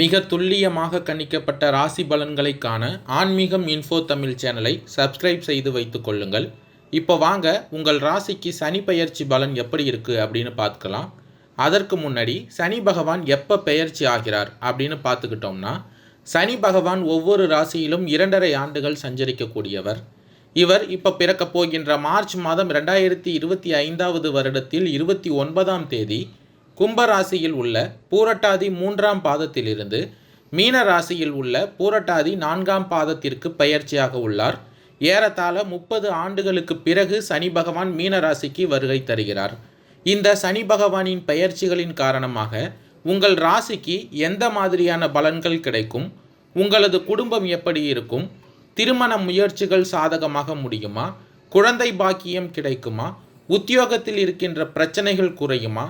மிக துல்லியமாக கணிக்கப்பட்ட ராசி பலன்களை காண ஆன்மீகம் இன்ஃபோ தமிழ் சேனலை சப்ஸ்கிரைப் செய்து வைத்துக் கொள்ளுங்கள். இப்போ வாங்க உங்கள் ராசிக்கு சனி பெயர்ச்சி பலன் எப்படி இருக்குது அப்படின்னு பார்த்துக்கலாம் அதற்கு முன்னாடி சனி பகவான் எப்போ பெயர்ச்சி ஆகிறார் அப்படின்னு பார்த்துக்கிட்டோம்னா சனி பகவான் ஒவ்வொரு ராசியிலும் இரண்டரை ஆண்டுகள் சஞ்சரிக்கக்கூடியவர். இவர் இப்போ பிறக்கப் போகின்ற மார்ச் மாதம் ரெண்டாயிரத்தி இருபத்தி ஐந்தாவது வருடத்தில் இருபத்தி ஒன்பதாம் தேதி கும்பராசியில் உள்ள பூரட்டாதி மூன்றாம் பாதத்திலிருந்து மீன ராசியில் உள்ள பூரட்டாதி நான்காம் பாதத்திற்கு பயிற்சியாக உள்ளார். ஏறத்தாழ முப்பது ஆண்டுகளுக்கு பிறகு சனி பகவான் மீன ராசிக்கு வருகை தருகிறார். இந்த சனி பகவானின் பெயர்ச்சிகளின் காரணமாக உங்கள் ராசிக்கு எந்த மாதிரியான பலன்கள் கிடைக்கும்? உங்களது குடும்பம் எப்படி இருக்கும்? திருமண முயற்சிகள் சாதகமாக முடியுமா? குழந்தை பாக்கியம் கிடைக்குமா? உத்தியோகத்தில் இருக்கின்ற பிரச்சனைகள் குறையுமா?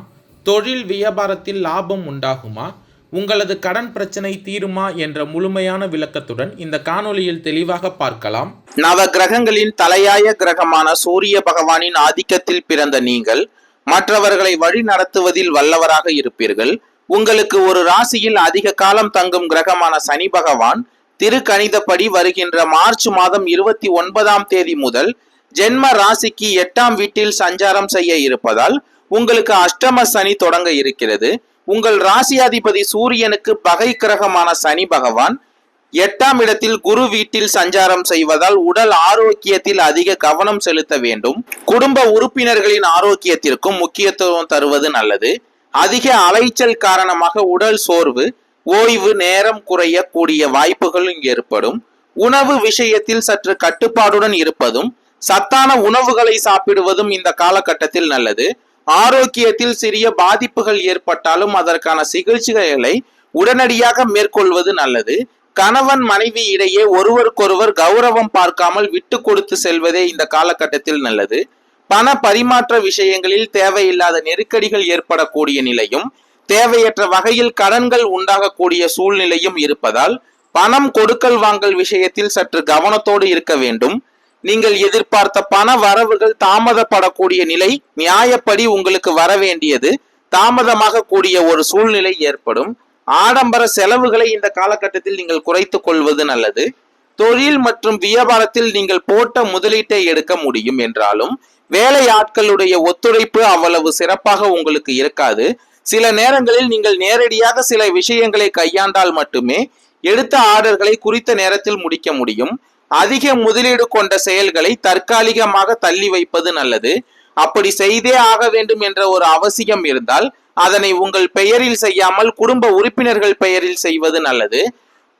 தொழில் வியாபாரத்தில் லாபம் உண்டாகுமா? உங்களது கடன் பிரச்சனை தீருமா என்ற முழுமையான விளக்கத்துடன் இந்த காணொலியில் தெளிவாக பார்க்கலாம். நவ கிரகங்களின் தலையாய கிரகமான சூரிய பகவானின் ஆதிக்கத்தில் பிறந்த நீங்கள் மற்றவர்களை வழி நடத்துவதில் வல்லவராக இருப்பீர்கள். உங்களுக்கு ஒரு ராசியில் அதிக காலம் தங்கும் கிரகமான சனி பகவான் திருக்கணிதப்படி வருகின்ற மார்ச் மாதம் இருபத்தி ஒன்பதாம் தேதி முதல் ஜென்ம ராசிக்கு எட்டாம் வீட்டில் சஞ்சாரம் செய்ய இருப்பதால் உங்களுக்கு அஷ்டம சனி தொடங்க இருக்கிறது. உங்கள் ராசியாதிபதி சூரியனுக்கு பகை கிரகமான சனி பகவான் எட்டாம் இடத்தில் குரு வீட்டில் சஞ்சாரம் செய்வதால் உடல் ஆரோக்கியத்தில் அதிக கவனம் செலுத்த வேண்டும். குடும்ப உறுப்பினர்களின் ஆரோக்கியத்திற்கும் முக்கியத்துவம் தருவது நல்லது. அதிக அலைச்சல் காரணமாக உடல் சோர்வு ஓய்வு நேரம் குறையக்கூடிய வாய்ப்புகளும் ஏற்படும். உணவு விஷயத்தில் சற்று கட்டுப்பாடுடன் இருப்பதும் சத்தான உணவுகளை சாப்பிடுவதும் இந்த காலகட்டத்தில் நல்லது. ஆரோக்கியத்தில் சிறிய பாதிப்புகள் ஏற்பட்டாலும் அதற்கான சிகிச்சைகளை உடனடியாக மேற்கொள்வது நல்லது. கணவன் மனைவி இடையே ஒருவருக்கொருவர் கௌரவம் பார்க்காமல் விட்டு கொடுத்து செல்வதே இந்த காலகட்டத்தில் நல்லது. பண பரிமாற்ற விஷயங்களில் தேவையில்லாத நெருக்கடிகள் ஏற்படக்கூடிய நிலையும் தேவையற்ற வகையில் கடன்கள் உண்டாகக்கூடிய சூழ்நிலையும் இருப்பதால் பணம் கொடுக்கல் வாங்கல் விஷயத்தில் சற்று கவனத்தோடு இருக்க வேண்டும். நீங்கள் எதிர்பார்த்த பண வரவுகள் தாமதப்படக்கூடிய நிலை நியாயப்படி உங்களுக்கு வர வேண்டியது தாமதமாக கூடிய ஒரு சூழ்நிலை ஏற்படும். ஆடம்பர செலவுகளை இந்த காலகட்டத்தில் நீங்கள் குறைத்துக் கொள்வது நல்லது. தொழில் மற்றும் வியாபாரத்தில் நீங்கள் போட்ட முதலீட்டை எடுக்க முடியும் என்றாலும் வேலை ஆட்களுடைய ஒத்துழைப்பு அவ்வளவு சிறப்பாக உங்களுக்கு இருக்காது. சில நேரங்களில் நீங்கள் நேரடியாக சில விஷயங்களை கையாண்டால் மட்டுமே எடுத்த ஆர்டர்களை குறித்த நேரத்தில் முடிக்க முடியும். அதிக முதலீடு கொண்ட செயல்களை தற்காலிகமாக தள்ளி வைப்பது நல்லது. அப்படி செய்தே ஆக வேண்டும் என்ற ஒரு அவசியம் இருந்தால் அதனை உங்கள் பெயரில் செய்யாமல் குடும்ப உறுப்பினர்கள் பெயரில் செய்வது நல்லது.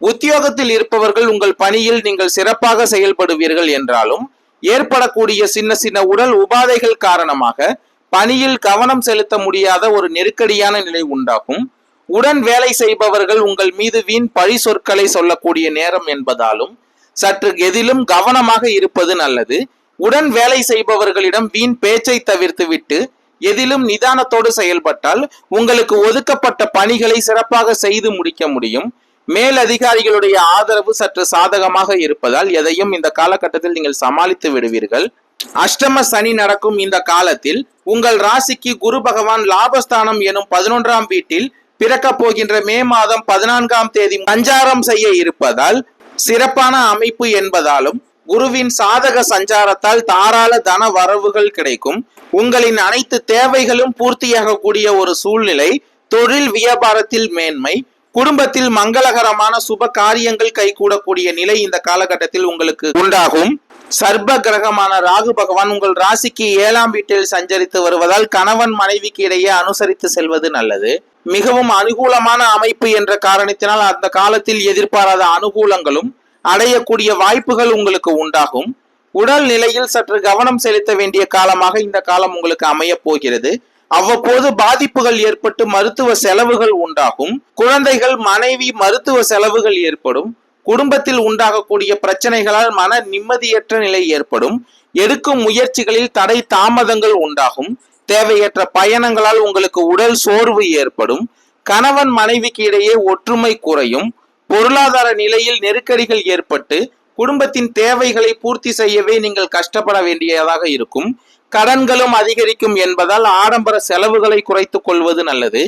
உத்தியோகத்தில் இருப்பவர்கள் உங்கள் பணியில் நீங்கள் சிறப்பாக செயல்படுவீர்கள் என்றாலும் ஏற்படக்கூடிய சின்ன சின்ன உடல் உபாதைகள் காரணமாக பணியில் கவனம் செலுத்த முடியாத ஒரு நெருக்கடியான நிலை உண்டாகும். உடன் வேலை செய்பவர்கள் உங்கள் மீது வீண் பழி சொற்களை சொல்லக்கூடிய நேரம் என்பதாலும் சற்று எதிலும் கவனமாக இருப்பது நல்லது. உடன் வேலை செய்பவர்களிடம் வீண் பேச்சை தவிர்த்துவிட்டு எதிலும் நிதானத்தோடு செயல்பட்டால் உங்களுக்கு ஒதுக்கப்பட்ட பணிகளை சிறப்பாக செய்து முடிக்க முடியும். மேல் அதிகாரிகளுடைய ஆதரவு சற்று சாதகமாக இருப்பதால் எதையும் இந்த காலகட்டத்தில் நீங்கள் சமாளித்து விடுவீர்கள். அஷ்டம சனி நடக்கும் இந்த காலத்தில் உங்கள் ராசிக்கு குரு பகவான் லாபஸ்தானம் எனும் பதினொன்றாம் வீட்டில் பிறக்க போகின்ற மே மாதம் பதினான்காம் தேதி சஞ்சாரம் செய்ய இருப்பதால் சிறப்பான அமைப்பு என்பதாலும் குருவின் சாதக சஞ்சாரத்தால் தாராள தன வரவுகள் கிடைக்கும். உங்களின் அனைத்து தேவைகளும் பூர்த்தியாகக்கூடிய ஒரு சூழ்நிலை தொழில் வியாபாரத்தில் மேன்மை குடும்பத்தில் மங்களகரமான சுப காரியங்கள் கைகூடக்கூடிய நிலை இந்த காலகட்டத்தில் உங்களுக்கு உண்டாகும். சர்ப கிரகமான ராகு பகவான் உங்கள் ராசிக்கு ஏழாம் வீட்டில் சஞ்சரித்து வருவதால் கணவன் மனைவிக்கு இடையே அனுசரித்து செல்வது நல்லது. மிகவும் அனுகூலமான அமைப்பு என்ற காரணத்தினால் அந்த காலத்தில் எதிர்பாராத அனுகூலங்களும் அடையக்கூடிய வாய்ப்புகள் உங்களுக்கு உண்டாகும். உடல் நிலையில் சற்று கவனம் செலுத்த வேண்டிய காலமாக இந்த காலம் உங்களுக்கு அமைய போகிறது. அவ்வப்போது பாதிப்புகள் ஏற்பட்டு மருத்துவ செலவுகள் உண்டாகும். குழந்தைகள் மனைவி மருத்துவ செலவுகள் ஏற்படும். குடும்பத்தில் உண்டாகக்கூடிய பிரச்சனைகளால் மன நிம்மதியற்ற நிலை ஏற்படும். எடுக்கும் முயற்சிகளில் தடை தாமதங்கள் உண்டாகும். தேவையற்ற பயணங்களால் உங்களுக்கு உடல் சோர்வு ஏற்படும் கணவன் மனைவிக்கு இடையே ஒற்றுமை குறையும் பொருளாதார நிலையில் நெருக்கடிகள் ஏற்பட்டு குடும்பத்தின் தேவைகளை பூர்த்தி செய்யவே நீங்கள் கஷ்டப்பட வேண்டியதாக இருக்கும். கடன்களும் அதிகரிக்கும் என்பதால் ஆடம்பர செலவுகளை குறைத்துக் கொள்வது நல்லது.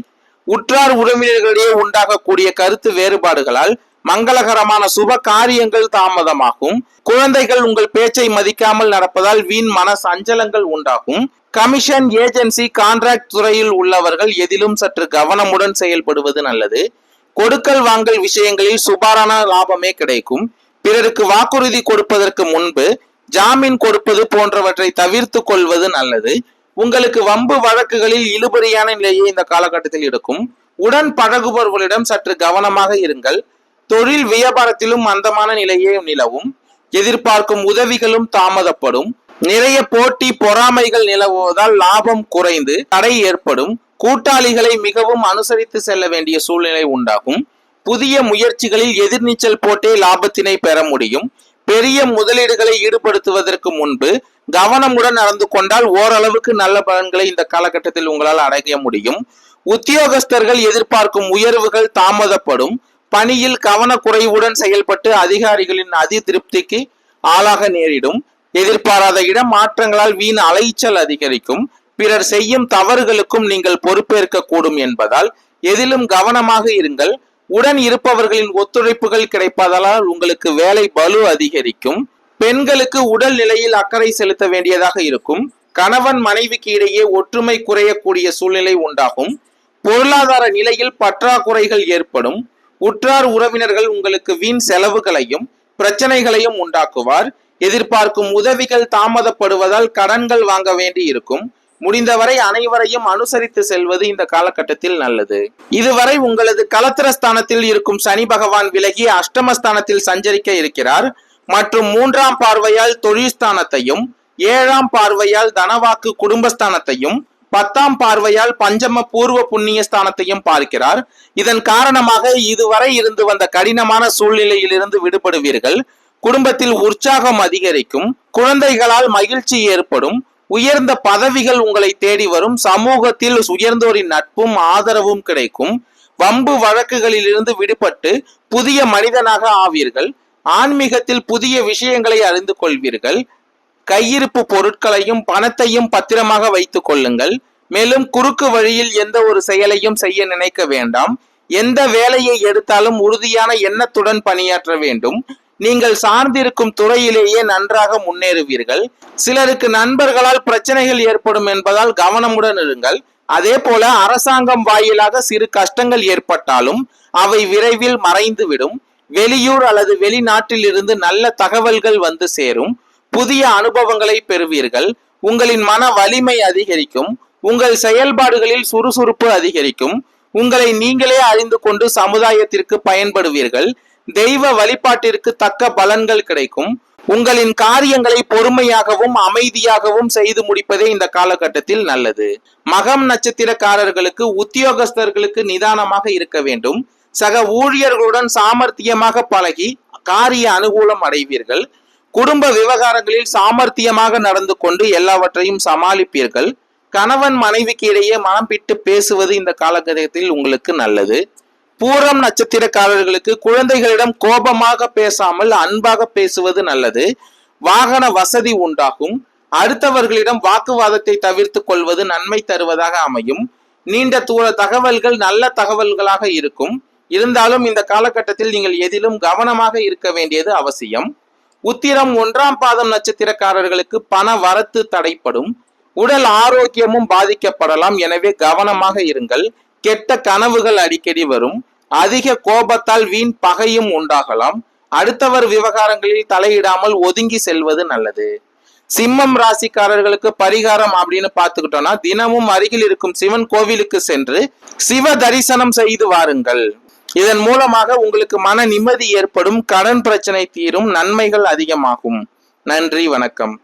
உற்றார் உறவினர்களிடையே உண்டாகக்கூடிய கருத்து வேறுபாடுகளால் மங்களகரமான சுப காரியங்கள் தாமதமாகும். குழந்தைகள் உங்கள் பேச்சை மதிக்காமல் நடப்பதால் வீண் மன சஞ்சலங்கள் உண்டாகும். கமிஷன் ஏஜென்சி கான்ட்ராக்ட் துறையில் உள்ளவர்கள் எதிலும் சற்று கவனமுடன் செயல்படுவது நல்லது. கொடுக்கல் வாங்கல் விஷயங்களில் சுபாரான லாபமே கிடைக்கும். பிறருக்கு வாக்குறுதி கொடுப்பதற்கு முன்பு ஜாமீன் கொடுப்பது போன்றவற்றை தவிர்த்து கொள்வது நல்லது. உங்களுக்கு வம்பு வழக்குகளில் இழுபறியான நிலையை இந்த காலகட்டத்தில் இருக்கும் உடன் பழகுபவர்களிடம் சற்று கவனமாக இருங்கள். தொழில் வியாபாரத்திலும் மந்தமான நிலையே நிலவும். எதிர்பார்க்கும் உதவிகளும் தாமதப்படும். நிறைய போட்டி பொறாமைகள் நிலவுவதால் லாபம் குறைந்து தடை ஏற்படும். கூட்டாளிகளை மிகவும் அனுசரித்து செல்ல வேண்டிய சூழ்நிலை உண்டாகும். புதிய முயற்சிகளில் எதிர்நீச்சல் போட்டே லாபத்தினை பெற முடியும். பெரிய முதலீடுகளை ஈடுபடுத்துவதற்கு முன்பு கவனமுடன் நடந்து கொண்டால் ஓரளவுக்கு நல்ல பலன்களை இந்த காலகட்டத்தில் உங்களால் அடைய முடியும். உத்தியோகஸ்தர்கள் எதிர்பார்க்கும் உயர்வுகள் தாமதப்படும். பணியில் கவனக்குறைவுடன் செயல்பட்டு அதிகாரிகளின் அதி திருப்திக்கு ஆளாக நேரிடும். எதிர்பாராத இடம் மாற்றங்களால் வீண் அலைச்சல் அதிகரிக்கும். பிறர் செய்யும் தவறுகளுக்கும் நீங்கள் பொறுப்பேற்க கூடும் என்பதால் எதிலும் கவனமாக இருங்கள். உடன் இருப்பவர்களின் ஒத்துழைப்புகள் கிடைப்பதால் உங்களுக்கு வேலை பலு அதிகரிக்கும். பெண்களுக்கு உடல் நிலையில் அக்கறை செலுத்த வேண்டியதாக இருக்கும். கணவன் மனைவிக்கு இடையே ஒற்றுமை குறையக்கூடிய சூழ்நிலை உண்டாகும். பொருளாதார நிலையில் பற்றாக்குறைகள் ஏற்படும். உற்றார் உறவினர்கள் உங்களுக்கு வீண் செலவுகளையும் பிரச்சனைகளையும் உண்டாக்குவார். எதிர்பார்க்கும் உதவிகள் தாமதப்படுவதால் கடன்கள் வாங்க வேண்டி இருக்கும் முடிந்தவரை அனைவரையும் அனுசரித்து செல்வது இந்த காலகட்டத்தில் நல்லது. இதுவரை உங்களது கலத்திரஸ்தானத்தில் இருக்கும் சனி பகவான் விலகி அஷ்டமஸ்தானத்தில் சஞ்சரிக்க இருக்கிறார். மற்றும் மூன்றாம் பார்வையால் தொழில்ஸ்தானத்தையும் ஏழாம் பார்வையால் தனவாக்கு குடும்பஸ்தானத்தையும் பத்தாம் பார்வையால் பஞ்சம பூர்வ புண்ணிய ஸ்தானத்தையும் பார்க்கிறார். இதன் காரணமாக இதுவரை இருந்து வந்த கடினமான சூழ்நிலையிலிருந்து விடுபடுவீர்கள். குடும்பத்தில் உற்சாகம் அதிகரிக்கும் குழந்தைகளால் மகிழ்ச்சி ஏற்படும் உயர்ந்த பதவிகள் உங்களை தேடி வரும் சமூகத்தில் உயர்ந்தோரின் நட்பும் ஆதரவும் கிடைக்கும் வம்பு வழக்குகளிலிருந்து விடுபட்டு புதிய மனிதனாக ஆவீர்கள் ஆன்மீகத்தில் புதிய விஷயங்களை அறிந்து கொள்வீர்கள் கையிருப்பு பொருட்களையும் பணத்தையும் பத்திரமாக வைத்துக் கொள்ளுங்கள் மேலும் குறுக்கு வழியில் எந்த ஒரு செயலையும் செய்ய நினைக்க வேண்டாம் எந்த வேலையை எடுத்தாலும் உறுதியான எண்ணத்துடன் பணியாற்ற வேண்டும் நீங்கள் சார்ந்திருக்கும் துறையிலேயே நன்றாக முன்னேறுவீர்கள். சிலருக்கு நண்பர்களால் பிரச்சனைகள் ஏற்படும் என்பதால் கவனமுடன் இருங்கள். அதே போல அரசாங்கம் வாயிலாக சிறு கஷ்டங்கள் ஏற்பட்டாலும் அவை விரைவில் மறைந்துவிடும். வெளியூர் அல்லது வெளிநாட்டில் இருந்து நல்ல தகவல்கள் வந்து சேரும். புதிய அனுபவங்களை பெறுவீர்கள். உங்களின் மன வலிமை அதிகரிக்கும். உங்கள் செயல்பாடுகளில் சுறுசுறுப்பு அதிகரிக்கும். உங்களை நீங்களே அறிந்து கொண்டு சமுதாயத்திற்கு பயன்படுவீர்கள். தெய்வ வழிபாட்டிற்கு தக்க பலன்கள் கிடைக்கும். உங்களின் காரியங்களை பொறுமையாகவும் அமைதியாகவும் செய்து முடிப்பதே இந்த காலகட்டத்தில் நல்லது. மகம் நட்சத்திரக்காரர்களுக்கு உத்தியோகஸ்தர்களுக்கு நிதானமாக இருக்க வேண்டும். சக ஊழியர்களுடன் சாமர்த்தியமாக பழகி காரிய அனுகூலம் அடைவீர்கள். குடும்ப விவகாரங்களில் சாமர்த்தியமாக நடந்து கொண்டு எல்லாவற்றையும் சமாளிப்பீர்கள். கணவன் மனைவிக்கு இடையே மனம் பிட்டு பேசுவது இந்த காலகட்டத்தில் உங்களுக்கு நல்லது. பூரம் நட்சத்திரக்காரர்களுக்கு குழந்தைகளிடம் கோபமாக பேசாமல் அன்பாக பேசுவது நல்லது. வாகன வசதி உண்டாகும். அடுத்தவர்களிடம் வாக்குவாதத்தை தவிர்த்து கொள்வது நன்மை தருவதாக அமையும். நீண்ட தூர தகவல்கள் நல்ல தகவல்களாக இருக்கும். இருந்தாலும் இந்த காலகட்டத்தில் நீங்கள் எதிலும் கவனமாக இருக்க வேண்டியது அவசியம். உத்திரம் ஒன்றாம் பாதம் நட்சத்திரக்காரர்களுக்கு பண வரத்து தடைப்படும். உடல் ஆரோக்கியமும் பாதிக்கப்படலாம். எனவே கவனமாக இருங்கள். கெட்ட கனவுகள் அடிக்கடி வரும். அதிக கோபத்தால் வீண் பகையும் உண்டாகலாம். அடுத்தவர் விவகாரங்களில் தலையிடாமல் ஒதுங்கி செல்வது நல்லது. சிம்மம் ராசிக்காரர்களுக்கு பரிகாரம் அப்படின்னு பார்த்துக்கிட்டோம்னா தினமும் அருகில் இருக்கும் சிவன் கோவிலுக்கு சென்று சிவ தரிசனம் செய்து வாருங்கள். இதன் மூலமாக உங்களுக்கு மன நிம்மதி ஏற்படும் கடன் பிரச்சனை தீரும் நன்மைகள் அதிகமாகும். நன்றி வணக்கம்.